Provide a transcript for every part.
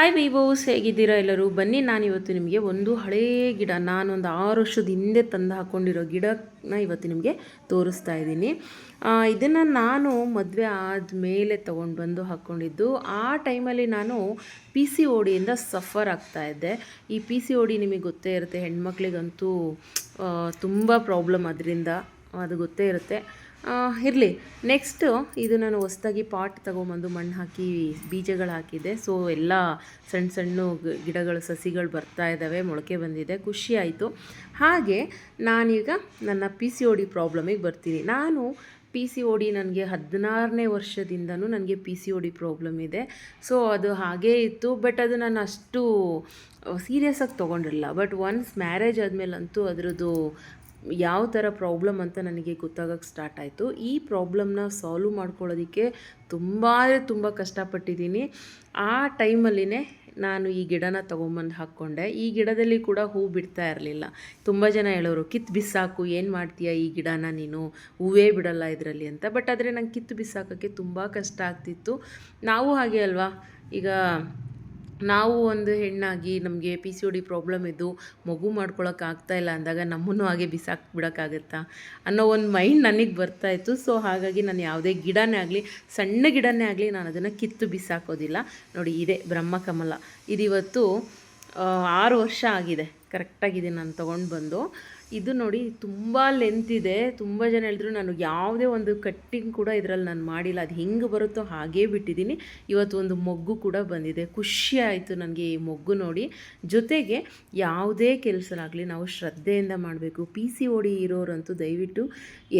Hi ವೈಭವ್ಸ್ ಹೇಗಿದ್ದೀರಾ ಎಲ್ಲರೂ? ಬನ್ನಿ, ನಾನಿವತ್ತು ನಿಮಗೆ ಒಂದು ಹಳೇ ಗಿಡ, ನಾನೊಂದು ಆರು ವರ್ಷದ ಹಿಂದೆ ತಂದು ಹಾಕ್ಕೊಂಡಿರೋ ಗಿಡನ ಇವತ್ತು ನಿಮಗೆ ತೋರಿಸ್ತಾ ಇದ್ದೀನಿ. ಇದನ್ನು ನಾನು ಮದುವೆ ಆದಮೇಲೆ ತೊಗೊಂಡು ಬಂದು ಹಾಕ್ಕೊಂಡಿದ್ದು ಆ ಟೈಮಲ್ಲಿ ನಾನು ಪಿ ಸಿ ಓಡಿಯಿಂದ ಸಫರ್ ಆಗ್ತಾ ಇದ್ದೆ. ಈ ಪಿ ಸಿ ಓಡಿ ನಿಮಗೆ ಗೊತ್ತೇ ಇರುತ್ತೆ, ಹೆಣ್ಮಕ್ಳಿಗಂತೂ ತುಂಬ ಪ್ರಾಬ್ಲಮ್ ಅದರಿಂದ. ಅದು ಗೊತ್ತೇ ಇರುತ್ತೆ. ಇರಲಿ. ನೆಕ್ಸ್ಟು ಇದು ನಾನು ಹೊಸ್ದಾಗಿ ಪಾಟ್ ತಗೊಂಬಂದು ಮಣ್ಣು ಹಾಕಿ ಬೀಜಗಳು ಹಾಕಿದ್ದೆ. ಸೊ ಎಲ್ಲ ಸಣ್ಣ ಸಣ್ಣ ಗಿಡಗಳು, ಸಸಿಗಳು ಬರ್ತಾ ಇದ್ದಾವೆ ಮೊಳಕೆ ಬಂದಿದೆ. ಖುಷಿ ಆಯಿತು. ಹಾಗೆ ನಾನೀಗ ನನ್ನ ಪಿ ಸಿ ಓ ಡಿ ಪ್ರಾಬ್ಲಮಿಗೆ ಬರ್ತೀನಿ. ನಾನು ಪಿ ಸಿ ಓ ಡಿ ನನಗೆ ಹದಿನಾರನೇ ವರ್ಷದಿಂದನೂ ನನಗೆ P C O D problem ಇದೆ. ಸೊ ಅದು ಹಾಗೇ ಇತ್ತು. ಬಟ್ ಅದು ನಾನು ಅಷ್ಟು ಸೀರಿಯಸ್ಸಾಗಿ ತೊಗೊಂಡಿರಲಿಲ್ಲ. ಬಟ್ ಒನ್ಸ್ ಮ್ಯಾರೇಜ್ ಆದಮೇಲಂತೂ ಅದರದ್ದು ಯಾವ ಥರ ಪ್ರಾಬ್ಲಮ್ ಅಂತ ನನಗೆ ಗೊತ್ತಾಗೋಕ್ಕೆ ಸ್ಟಾರ್ಟ್ ಆಯಿತು. ಈ ಪ್ರಾಬ್ಲಮ್ನ ಸಾಲ್ವ್ ಮಾಡ್ಕೊಳ್ಳೋದಕ್ಕೆ ತುಂಬ ತುಂಬ ಕಷ್ಟಪಟ್ಟಿದ್ದೀನಿ. ಆ ಟೈಮಲ್ಲಿನೇ ನಾನು ಈ ಗಿಡನ ತೊಗೊಂಬಂದು ಹಾಕ್ಕೊಂಡೆ. ಈ ಗಿಡದಲ್ಲಿ ಕೂಡ ಹೂ ಬಿಡ್ತಾ ಇರಲಿಲ್ಲ. ತುಂಬ ಜನ ಹೇಳೋರು, ಕಿತ್ತು ಬಿಸಾಕು, ಏನು ಮಾಡ್ತೀಯ ಈ ಗಿಡನ ನೀನು? ಹೂವೇ ಬಿಡಲ್ಲ ಇದರಲ್ಲಿ ಅಂತ. ಬಟ್ ಆದರೆ ನಂಗೆ ಕಿತ್ತು ಬಿಸಾಕೋಕ್ಕೆ ತುಂಬ ಕಷ್ಟ ಆಗ್ತಿತ್ತು. ನಾವು ಹಾಗೆ ಅಲ್ವಾ? ಈಗ ನಾವು ಒಂದು ಹೆಣ್ಣಾಗಿ ನಮಗೆ P C O D problem ಇದ್ದು ಮಗು ಮಾಡ್ಕೊಳಕ್ಕೆ ಆಗ್ತಾ ಇಲ್ಲ ಅಂದಾಗ ನಮ್ಮನ್ನು ಹಾಗೆ ಬಿಸಾಕಿ ಬಿಡೋಕ್ಕಾಗತ್ತಾ ಅನ್ನೋ ಒಂದು ಮೈಂಡ್ ನನಗೆ ಬರ್ತಾಯಿತ್ತು ಸೊ ಹಾಗಾಗಿ ನಾನು ಯಾವುದೇ ಗಿಡನೇ ಆಗಲಿ, ಸಣ್ಣ ಗಿಡನೇ ಆಗಲಿ ನಾನು ಅದನ್ನು ಕಿತ್ತು ಬಿಸಾಕೋದಿಲ್ಲ. ನೋಡಿ, ಇದೆ ಬ್ರಹ್ಮಕಮಲ ಇದಿವತ್ತು ಆರು ವರ್ಷ ಆಗಿದೆ. ಕರೆಕ್ಟಾಗಿದೆ ನಾನು ತೊಗೊಂಡು ಬಂದು. ಇದು ನೋಡಿ ತುಂಬ ಲೆಂತ್ ಇದೆ. ತುಂಬ ಜನ ಹೇಳಿದ್ರು ನಾನು ಯಾವುದೇ ಒಂದು ಕಟ್ಟಿಂಗ್ ಕೂಡ ಇದರಲ್ಲಿ ನಾನು ಮಾಡಿಲ್ಲ. ಅದು ಹೆಂಗೆ ಬರುತ್ತೋ ಹಾಗೇ ಬಿಟ್ಟಿದ್ದೀನಿ. ಇವತ್ತು ಒಂದು ಮೊಗ್ಗು ಕೂಡ ಬಂದಿದೆ. ಖುಷಿ ಆಯಿತು ನನಗೆ ಈ ಮೊಗ್ಗು ನೋಡಿ. ಜೊತೆಗೆ ಯಾವುದೇ ಕೆಲಸನಾಗಲಿ ನಾವು ಶ್ರದ್ಧೆಯಿಂದ ಮಾಡಬೇಕು. ಪಿ ಸಿ ಓಡಿ ಇರೋರಂತೂ ದಯವಿಟ್ಟು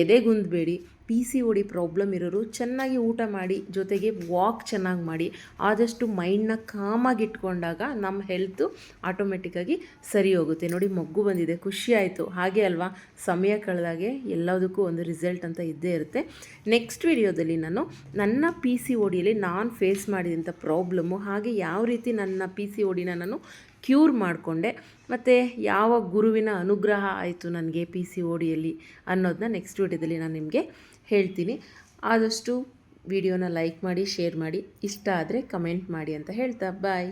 ಎದೆಗುಂದಬೇಡಿ. P C O D problem ಇರೋರು ಚೆನ್ನಾಗಿ ಊಟ ಮಾಡಿ, ಜೊತೆಗೆ ವಾಕ್ ಚೆನ್ನಾಗಿ ಮಾಡಿ. ಆದಷ್ಟು ಮೈಂಡ್ನ ಕಾಮಾಗಿ ಇಟ್ಕೊಂಡಾಗ ನಮ್ಮ ಹೆಲ್ತು ಆಟೋಮೆಟಿಕ್ಕಾಗಿ ಸರಿ ಹೋಗುತ್ತೆ. ನೋಡಿ ಮೊಗ್ಗು ಬಂದಿದೆ. ಖುಷಿ ಆಯಿತು. ಹಾಗೆ ಅಲ್ವಾ? ಸಮಯ ಕಳೆದಾಗೆ ಎಲ್ಲದಕ್ಕೂ ಒಂದು ರಿಸಲ್ಟ್ ಅಂತ ಇದ್ದೇ ಇರುತ್ತೆ. ನೆಕ್ಸ್ಟ್ ವಿಡಿಯೋದಲ್ಲಿ ನಾನು ನನ್ನ ಪಿ ಸಿ ಓಡಿಯಲ್ಲಿ ಡಿಯಲ್ಲಿ ನಾನು ಫೇಸ್ ಮಾಡಿದಂಥ ಪ್ರಾಬ್ಲಮ್ಮು ಹಾಗೆ ಯಾವ ರೀತಿ ನನ್ನ ಪಿ ಸಿ ಓಡಿನ ಡಿನ ನಾನು ಕ್ಯೂರ್ ಮಾಡಿಕೊಂಡೆ, ಮತ್ತು ಯಾವ ಗುರುವಿನ ಅನುಗ್ರಹ ಆಯಿತು ನನಗೆ ಪಿ ಸಿ ಓಡಿಯಲ್ಲಿ ಡಿಯಲ್ಲಿ ಅನ್ನೋದನ್ನ ನೆಕ್ಸ್ಟ್ ವಿಡಿಯೋದಲ್ಲಿ ನಾನು ನಿಮಗೆ ಹೇಳ್ತೀನಿ. ಆದಷ್ಟು ವಿಡಿಯೋನ ಲೈಕ್ ಮಾಡಿ ಶೇರ್ ಮಾಡಿ, ಇಷ್ಟ ಆದರೆ ಕಮೆಂಟ್ ಮಾಡಿ ಅಂತ ಹೇಳ್ತಾ ಬಾಯ್